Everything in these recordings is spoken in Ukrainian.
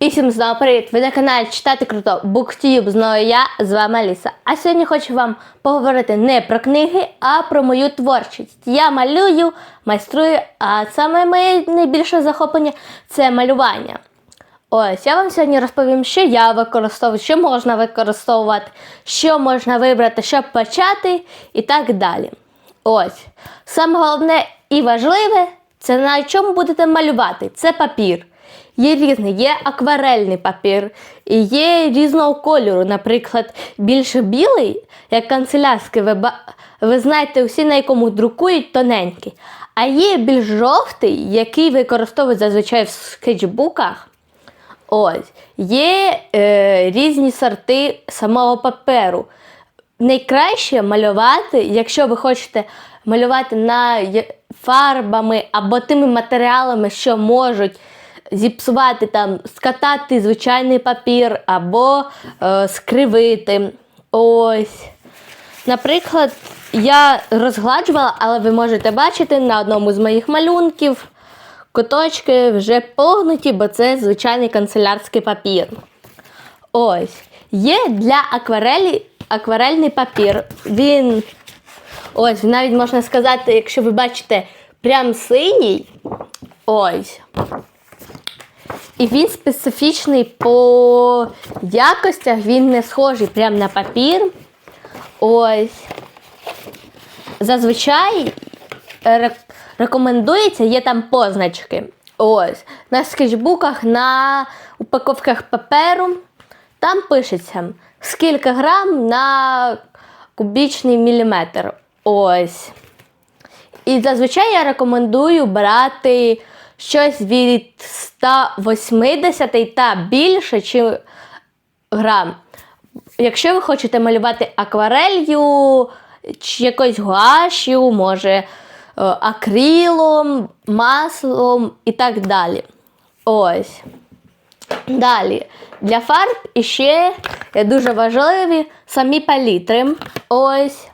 І всім знову привіт! Ви на каналі Читати Круто BookTube, знову я, з вами Аліса. А сьогодні хочу вам поговорити не про книги, а про мою творчість. Я малюю, майструю, а саме моє найбільше захоплення це малювання. Ось, я вам сьогодні розповім, що я використовую, що можна використовувати, що можна вибрати, щоб почати і так далі. Ось. Саме головне і важливе це на чому будете малювати. Це папір. Є різний, є акварельний папір, і є різного кольору. Наприклад, більше білий, як канцелярський, ви, ви знаєте всі, на якому друкують тоненький. А є більш жовтий, який використовують зазвичай в скетчбуках. Ось. Є е, різні сорти самого паперу. Найкраще малювати, якщо ви хочете малювати на фарбами або тими матеріалами, що можуть зіпсувати там, скатати звичайний папір або е, скривити. Ось. Наприклад, я розгладжувала, але ви можете бачити на одному з моїх малюнків куточки вже погнуті, бо це звичайний канцелярський папір. Ось. Є для акварелі акварельний папір. Він ось, навіть можна сказати, якщо ви бачите прям синій. Ось. І він специфічний по якостях, він не схожий прям на папір. Ось. Зазвичай рекомендується, є там позначки. Ось. На скетчбуках, на упаковках паперу. Там пишеться, скільки грам на кубічний міліметр. Ось. І зазвичай я рекомендую брати щось від 180 та більше чи грам. Якщо ви хочете малювати акварелью, чи якоюсь гуашю, може е, акрилом, маслом і так далі. Ось. Далі. Для фарб іще дуже важливі самі палітри. Ось.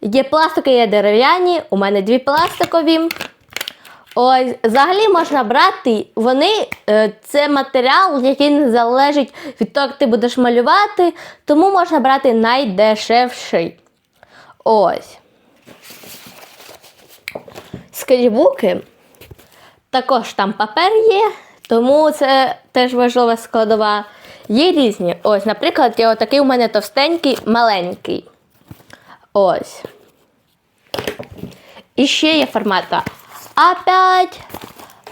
Є пластикові, є дерев'яні, у мене дві пластикові. Ось, взагалі можна брати, вони е, це матеріал, який не залежить від того, як ти будеш малювати, тому можна брати найдешевший. Ось. Скетчбуки. Також там папер є, тому це теж важлива складова. Є різні. Ось, наприклад, є отакий у мене товстенький, маленький. Ось. І ще є формата А5,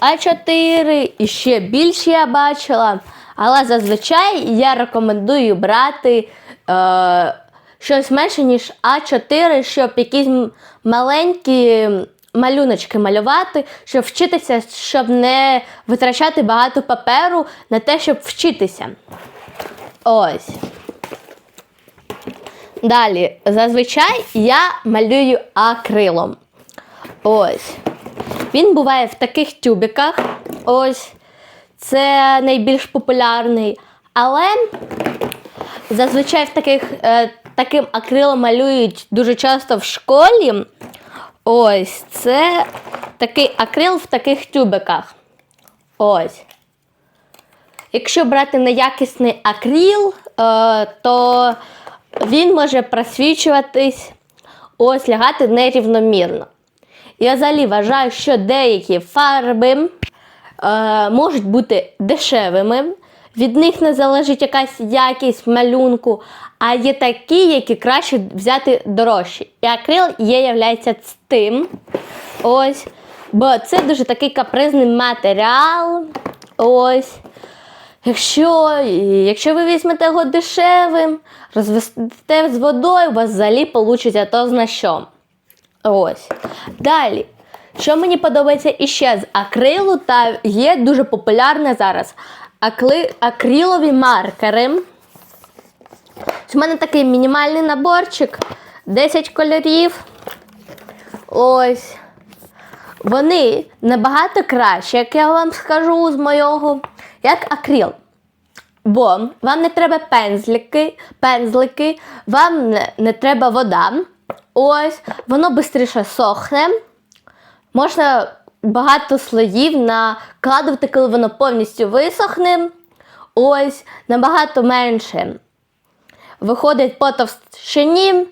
А4, і ще більше я бачила. Але зазвичай я рекомендую брати е, щось менше, ніж А4, щоб якісь маленькі малюночки малювати, щоб вчитися, щоб не витрачати багато паперу на те, щоб вчитися. Ось. Далі, зазвичай я малюю акрилом. Ось. Він буває в таких тюбиках. Ось. Це найбільш популярний. Але зазвичай в таких, е, таким акрилом малюють дуже часто в школі. Ось. Це такий акрил в таких тюбиках. Ось. Якщо брати неякісний акрил, е, то він може просвічуватись, ось лягати нерівномірно. Я взагалі вважаю, що деякі фарби е, можуть бути дешевими, від них не залежить якась якість малюнку, а є такі, які краще взяти дорожчі. І акрил є, являється тим. Ось. Бо це дуже такий капризний матеріал. Ось. Якщо, якщо ви візьмете його дешевим, розвести з водою, у вас взагалі вийде то зна що. Ось. Далі. Що мені подобається іще з акрилу, та є дуже популярне зараз акли, акрилові маркери. У мене такий мінімальний наборчик, 10 кольорів. Ось. Вони набагато краще, як я вам скажу з моєго, як акрил. Бо вам не треба пензлики, пензлики, вам не, не треба вода. Ось, воно швидше сохне. Можна багато слоїв накладувати, коли воно повністю висохне. ось набагато менше виходить по товщині. е,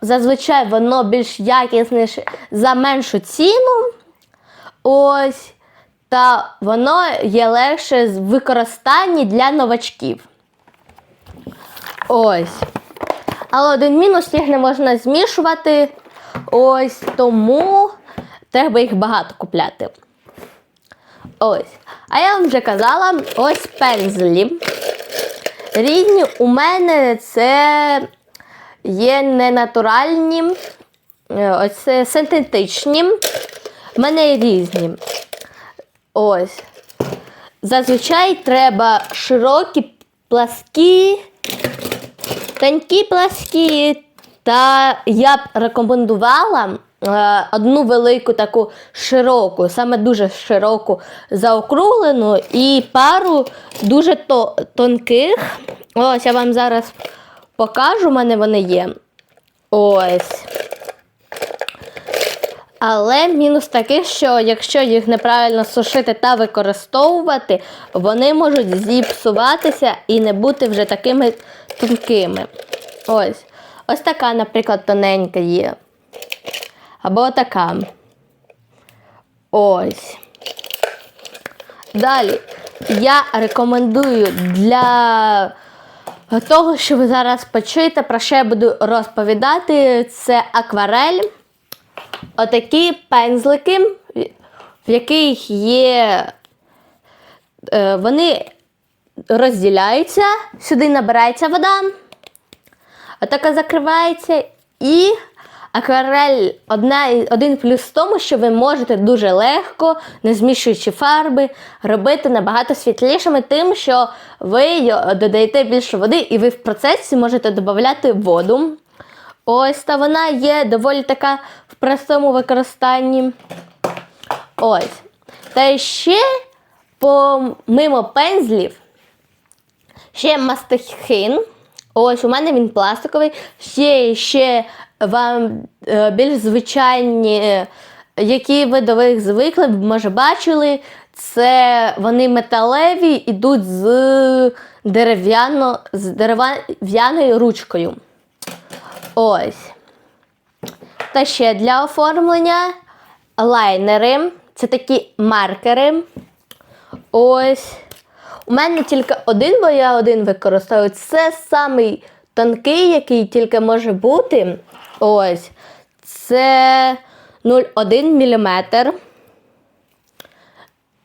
Зазвичай воно більш якісніше за меншу ціну. Ось. Та воно є легше в використанні для новачків. Ось. Але один мінус їх не можна змішувати. Ось тому треба їх багато купляти. Ось. А я вам вже казала, ось пензлі. Різні у мене це є ненатуральні, е, ось синтетичні. У мене є різні. Ось. Зазвичай треба широкі, пласкі, тонкі пласкі. Та я б рекомендувала е, одну велику таку широку, саме дуже широку заокруглену і пару дуже то, тонких. Ось я вам зараз покажу, у мене вони є. Ось. Але мінус такий, що якщо їх неправильно сушити та використовувати, вони можуть зіпсуватися і не бути вже такими тонкими. Ось. Ось така, наприклад, тоненька є. Або така. Ось. Далі. Я рекомендую для того, що ви зараз почуєте, про що я буду розповідати, це акварель. Отакі пензлики, в яких є. е, Вони розділяються, сюди набирається вода, отака закривається, і акварель одна, один плюс в тому, що ви можете дуже легко, не змішуючи фарби, робити набагато світлішими, тим, що ви додаєте більше води, і ви в процесі можете додати воду. Ось та вона є доволі така простому використанні. Ось. Та ще помимо пензлів, ще мастихин. Ось у мене він пластиковий. Ще, ще вам е, більш звичайні, е, які ви до них звикли, може бачили. Це вони металеві, ідуть з дерев'яно, з дерев'яною ручкою. Ось. Та ще для оформлення лайнери. Це такі маркери. Ось. У мене тільки один, бо я один використовую. Це самий тонкий, який тільки може бути. Ось. Це 0,1 мм.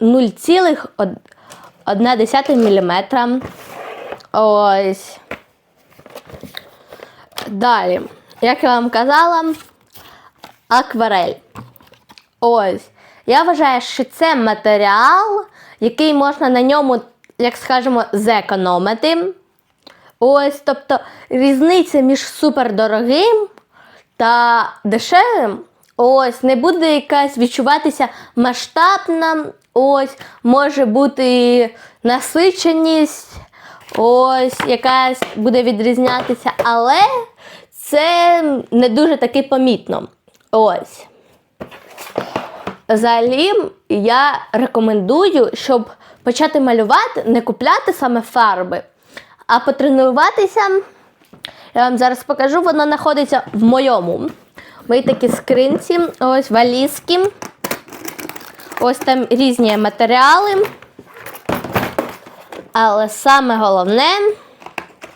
0,1 мм. Ось. Далі, як я вам казала, акварель. Ось. Я вважаю, що це матеріал, який можна на ньому, як скажемо, зекономити. Ось, тобто різниця між супердорогим та дешевим. Ось, не буде якась відчуватися масштабна, ось, може бути насиченість, ось, якась буде відрізнятися, але це не дуже таки помітно. Ось. Взагалі, я рекомендую, щоб почати малювати, не купляти саме фарби, а потренуватися. Я вам зараз покажу, воно знаходиться в моєму. Мої такі скринці, ось валізки. Ось там різні матеріали. Але саме головне,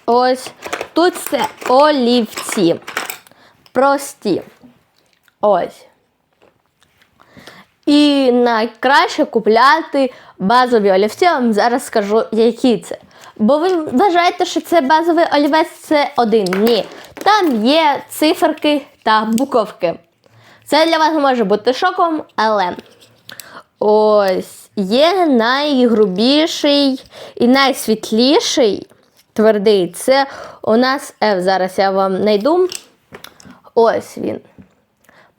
ось тут це олівці. Прості. Ось. І найкраще купляти базові олівці. Я вам зараз скажу, які це. Бо ви вважаєте, що це базовий олівець це один. Ні. Там є циферки та буковки. Це для вас може бути шоком, але ось є найгрубіший і найсвітліший твердий. Це у нас F. Зараз я вам знайду. Ось він.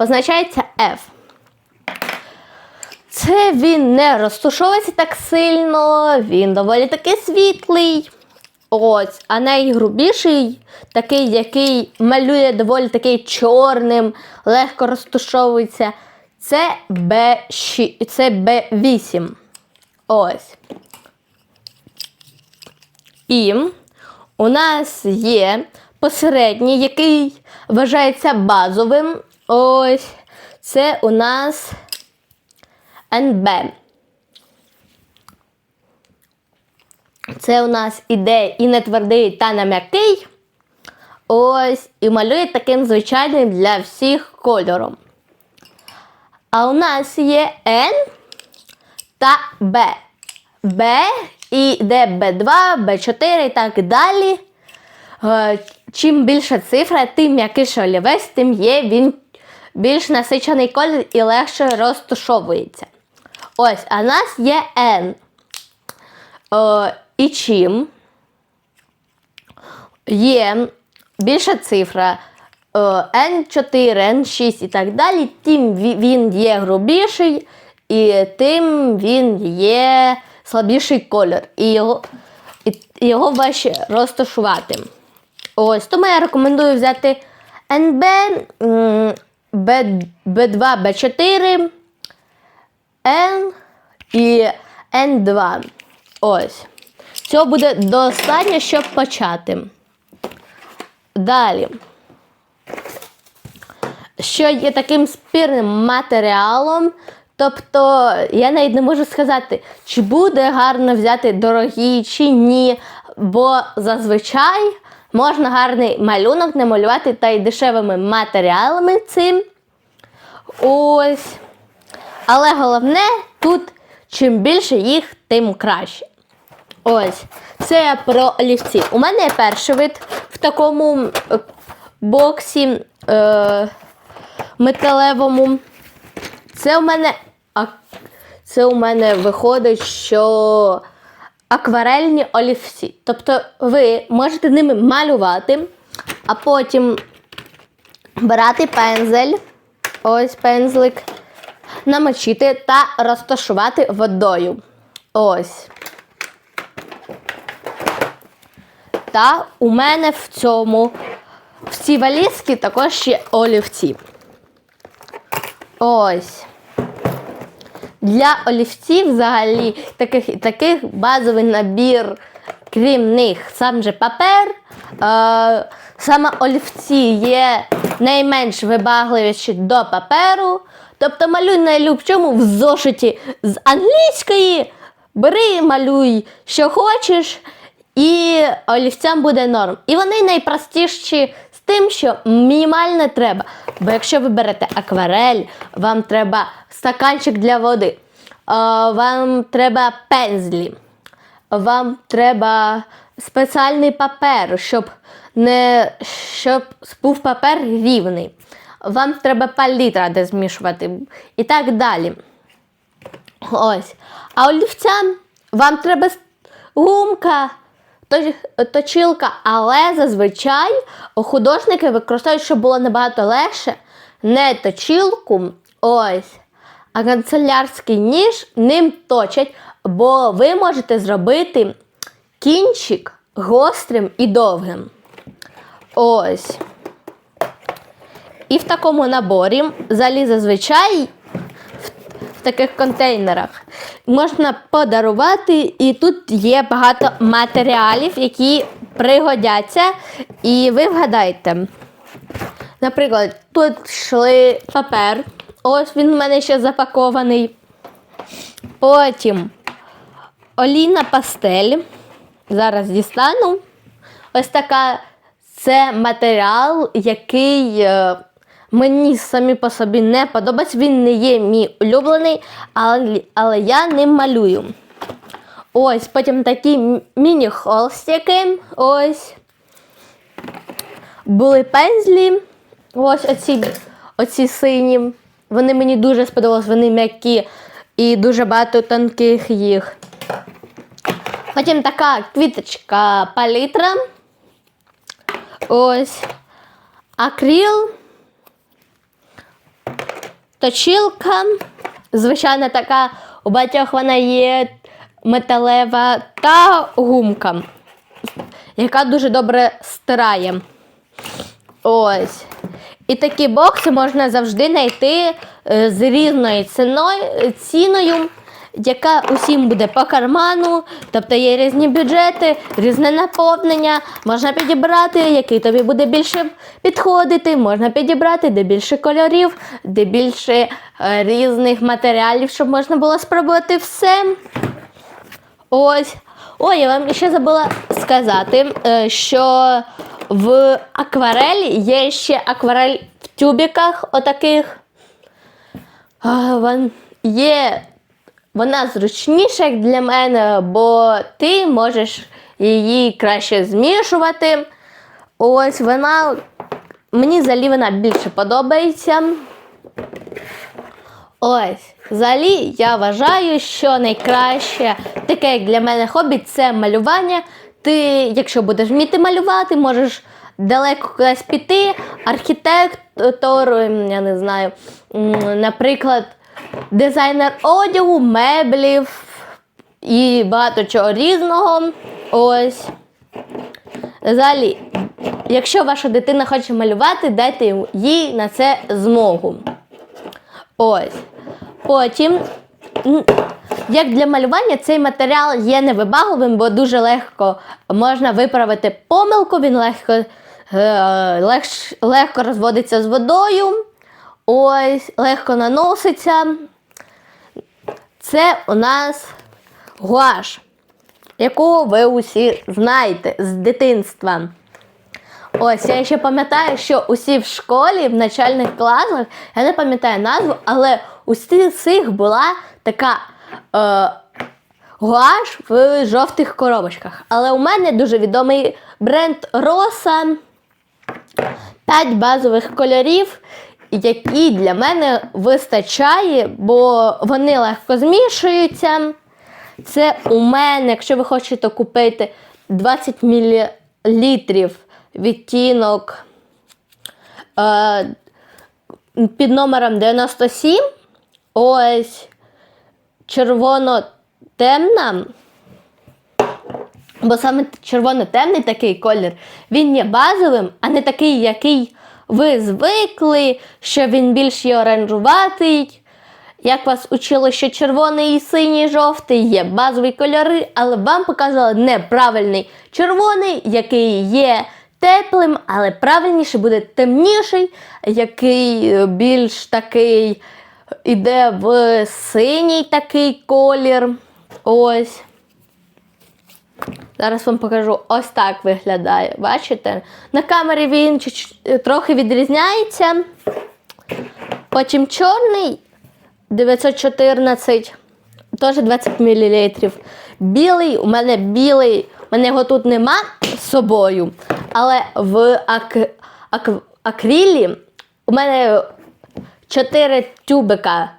Позначається F. Це він не розтушовується так сильно, він доволі таки світлий. Ось, а найгрубіший, такий, який малює доволі такий чорним, легко розтушовується. Це Б6, це Б8. Ось. І у нас є посередній, який вважається базовим. Ось це у нас НБ. Це у нас іде і не твердий, та не м'який. Ось, і малює таким звичайним для всіх кольором. А у нас є N та Б. Б і йде Б2, Б4 і так далі. Е, Чим більша цифра, тим м'якіше олівець, тим є він більш насичений колір і легше розташовується. Ось, а в нас є N. Е, і чим є більша цифра е, N4, N6 і так далі, тим він є грубіший, і тим він є слабіший колір. І його, і його важче розташувати. Ось, тому я рекомендую взяти NB, м, B, B2, B4, N і N2. Ось. Цього буде достатньо, щоб почати. Далі. Що є таким спірним матеріалом. Тобто, я навіть не можу сказати, чи буде гарно взяти дорогий, чи ні. Бо зазвичай можна гарний малюнок намалювати та й дешевими матеріалами цим. Ось. Але головне тут, чим більше їх, тим краще. Ось, це про олівці. У мене є перший вид в такому е, боксі е, металевому. Це у мене це у мене виходить, що акварельні олівці. Тобто ви можете ними малювати, а потім брати пензель, ось пензлик, намочити та розташувати водою. Ось. Та у мене в цьому, в цій валізці також є олівці. Ось. Для олівців взагалі таких, таких базовий набір, крім них, сам же папер. Е, саме олівці є найменш вибагливіші до паперу. Тобто малюй найлюбчому в зошиті з англійської, бери, малюй, що хочеш, і олівцям буде норм. І вони найпростіші тим, що мінімально треба. Бо якщо ви берете акварель, вам треба стаканчик для води, вам треба пензлі, вам треба спеціальний папер, щоб, не, щоб був папер рівний. Вам треба палітра, де змішувати і так далі. Ось. А олівцям вам треба гумка, точилка, але зазвичай художники використовують, щоб було набагато легше, не точилку, ось, а канцелярський ніж ним точать, бо ви можете зробити кінчик гострим і довгим. Ось. І в такому наборі взагалі зазвичай в таких контейнерах можна подарувати, і тут є багато матеріалів, які пригодяться. І ви вгадайте. Наприклад, тут йшли папер. Ось він в мене ще запакований. Потім олійна пастель. Зараз дістану. Ось така це матеріал, який е, мені самі по собі не подобається. Він не є мій улюблений, але, але я ним малюю. Ось, потім такі міні-холстики. Ось. Були пензлі. Ось оці, оці сині. Вони мені дуже сподобались, вони м'які і дуже багато тонких їх. Потім така квіточка палітра. Ось. Акріл. Точилка. Звичайно, така у багатьох вона є металева та гумка, яка дуже добре стирає. Ось. І такі бокси можна завжди знайти е, з різною ціною яка усім буде по карману, тобто є різні бюджети, різне наповнення. Можна підібрати, який тобі буде більше підходити, можна підібрати, де більше кольорів, де більше е, різних матеріалів, щоб можна було спробувати все. Ось. Ой, я вам ще забула сказати, е, що в акварелі є ще акварель в тюбіках отаких. Є, вона зручніша як для мене, бо ти можеш її краще змішувати. Ось вона мені взагалі вона більше подобається. Ось, взагалі, я вважаю, що найкраще таке, як для мене хобі, це малювання. Ти, якщо будеш вміти малювати, можеш далеко кудись піти. Архітектор, я не знаю, наприклад, дизайнер одягу, меблів і багато чого різного. Ось. Взагалі, якщо ваша дитина хоче малювати, дайте їй на це змогу. Ось. Потім, як для малювання, цей матеріал є невибагливим, бо дуже легко можна виправити помилку, він легко, е, легш- легко розводиться з водою. Ось, легко наноситься. Це у нас гуаш, яку ви усі знаєте з дитинства. Ось, я ще пам'ятаю, що усі в школі, в начальних класах, я не пам'ятаю назву, але у всіх була така е, гуаш в жовтих коробочках. Але у мене дуже відомий бренд Роса. 5 базових кольорів, які для мене вистачає, бо вони легко змішуються. Це у мене, якщо ви хочете купити 20 мл відтінок е, під номером 97, ось червоно-темна. Бо саме червоно-темний такий колір, він є базовим, а не такий, який ви звикли, що він більш є оранжуватий. Як вас учили, що червоний, і синій, жовтий є базові кольори, але вам показали неправильний червоний, який є теплим, але правильніше буде темніший, який е, більш такий іде в синій такий колір. Ось. Зараз вам покажу, ось так виглядає. Бачите? На камері він трохи відрізняється. Потім чорний 914, теж 20 мл. Білий, у мене білий, у мене його тут нема з собою. Але в ак, ак, акрилі у мене 4 тюбика.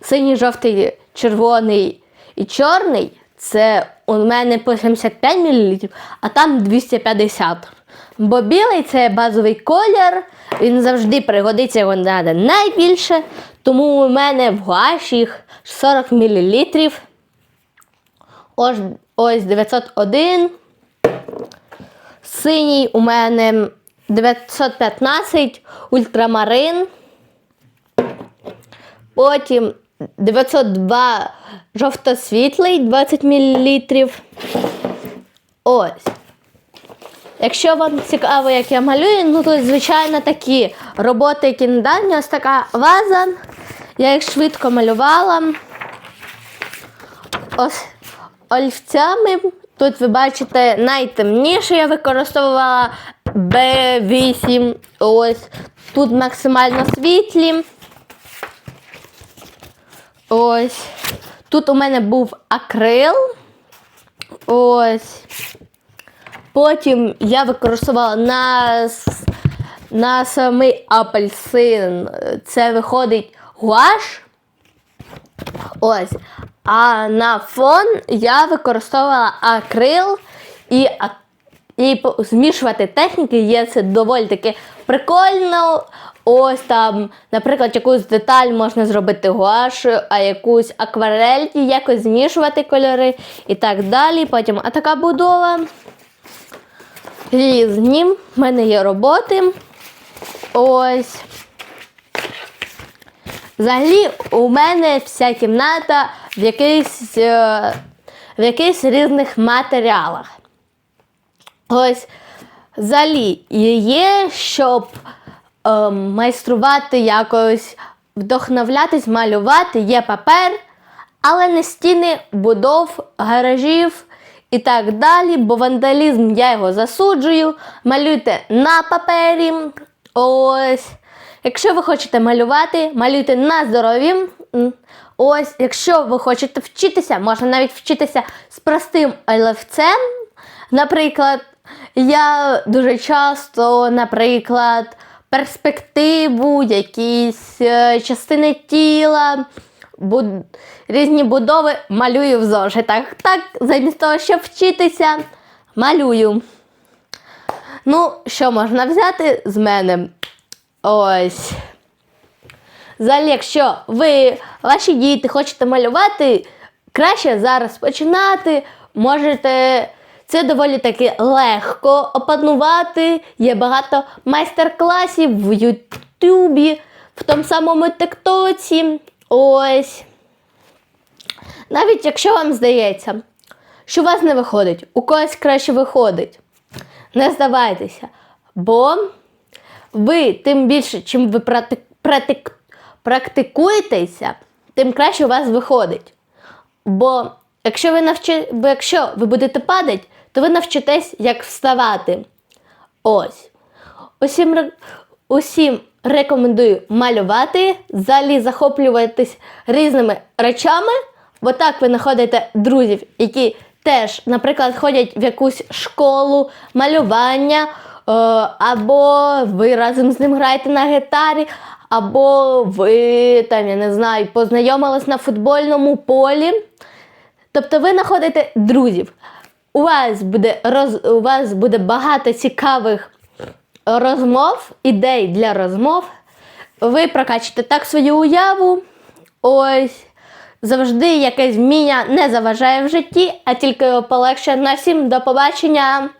Синій, жовтий, червоний і чорний. Це у мене по 75 мл, а там 250. Бо білий це базовий колір, він завжди пригодиться, його треба найбільше. Тому у мене в гуаші 40 мл. Ось, ось 901. Синій у мене 915, ультрамарин. Потім 902 жовтосвітлий 20 мл. Ось. Якщо вам цікаво, як я малюю, ну то звичайно такі роботи, які недавні, ось така ваза. Я їх швидко малювала. Ось олівцями. Тут ви бачите найтемніше я використовувала B8. Ось. Тут максимально світлі. Ось. Тут у мене був акрил. Ось. Потім я використовувала на, на самий апельсин. Це виходить гуаш. Ось. А на фон я використовувала акрил і, а- і змішувати техніки є це доволі таки прикольно. Ось там, наприклад, якусь деталь можна зробити гуашею, а якусь акварель і якось змішувати кольори і так далі. Потім а така будова. Різні. В мене є роботи. Ось. Взагалі, у мене вся кімната в якихось, е, в якихось різних матеріалах. Ось взагалі є, щоб е, майструвати якось, вдохновлятись, малювати, є папер, але не стіни будов, гаражів і так далі, бо вандалізм я його засуджую. Малюйте на папері. Ось. Якщо ви хочете малювати, малюйте на здоров'ї. Ось, якщо ви хочете вчитися, можна навіть вчитися з простим олівцем. Наприклад, я дуже часто, наприклад, перспективу, якісь е, частини тіла, буд... різні будови малюю в зошитах. Так, замість того, щоб вчитися, малюю. Ну, що можна взяти з мене? Ось. Взагалі, якщо ви, ваші діти хочете малювати, краще зараз починати. Можете це доволі таки легко опанувати. Є багато майстер-класів в Ютубі, в тому самому Тиктоці. Ось. Навіть якщо вам здається, що у вас не виходить, у когось краще виходить. Не здавайтеся, бо ви тим більше, чим ви практик- практикуєтеся, тим краще у вас виходить. Бо якщо ви навчи... бо якщо ви будете падати, то ви навчитесь, як вставати. Ось. Усім, усім рекомендую малювати, взагалі захоплюватись різними речами, бо так ви знаходите друзів, які теж, наприклад, ходять в якусь школу малювання, е, або ви разом з ним граєте на гітарі, або ви там, я не знаю, познайомились на футбольному полі. Тобто ви знаходите друзів. У вас буде роз... у вас буде багато цікавих розмов, ідей для розмов. Ви прокачите так свою уяву. Ось завжди якесь вміння не заважає в житті, а тільки його полегшує. На всім до побачення!